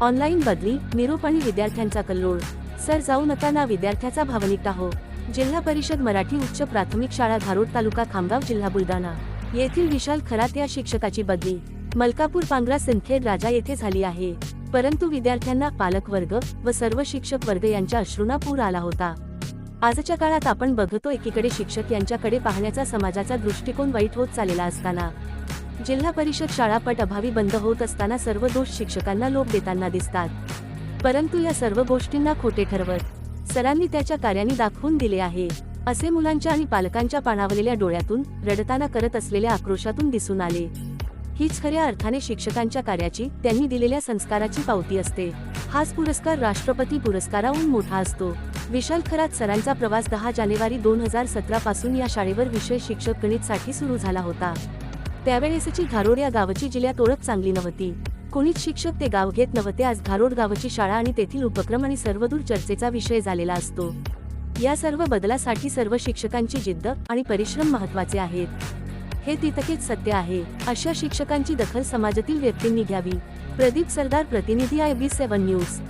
Online बदली निरोप आणि विद्यार्थ्यांचा कल्लोळ. सर जाऊ नका ना विद्यार्थ्याचा भावनिक टाहो जिल्हा परिषद मराठी उच्च प्राथमिक शाळा धारोड तालुका खामगाव जिल्हा बुलढाणा. येथील विशाल खरात या शिक्षकाची बदली. मलकापूर पांगरा सिंदखेड राजा येथे झाली आहे. परंतु विद्यार्थ्यांना पालक वर्ग व सर्व शिक्षक वर्ग यांच्या अश्रूंना पूर आला होता. आजच्या काळात आपण बघतो एकीकडे शिक्षक यांच्याकडे पाहण्याचा समाजाचा दृष्टिकोन वाईट होत चाललेला असताना. जिल्हा परिषद शाळा पट अभावी बंद होत असताना सर्व दोष शिक्षकांना लोप देताना दिसतात. परंतु या सर्व गोष्टींना खोटे ठरवत सरांनी त्याच्या कार्याने दाखवून दिले आहे असे मुलांच्या आणि पालकांच्या पाणावलेल्या डोळ्यातून रडताना करत असलेल्या आक्रोशातून दिसून आले. हीच खऱ्या अर्थाने शिक्षकांच्या कार्याची त्यांनी दिलेल्या संस्काराची पावती असते. हाच पुरस्कार राष्ट्रपती पुरस्काराहून मोठा असतो. विशाल खरात सरांचा प्रवास दहा जानेवारी दोन हजार सतरा पासून या शाळेवर विषय शिक्षक गणित साठी सुरू झाला होता. त्यावेळेसची घारोड या गावाची जिल्ह्यात ओळख चांगली नव्हती. कोणीच शिक्षक ते गाव घेत नव्हते. आज घारोड गावाची शाळा आणि तेथील उपक्रम आणि सर्वदूर चर्चेचा विषय झालेला असतो. या सर्व बदलासाठी सर्व शिक्षकांची जिद्द आणि परिश्रम महत्त्वाचे आहेत. हे तितकेच सत्य आहे. अशा शिक्षकांची दखल समाजातील व्यक्तींनी घ्यावी. प्रदीप सरदार प्रतिनिधी आय बी सेवन न्यूज.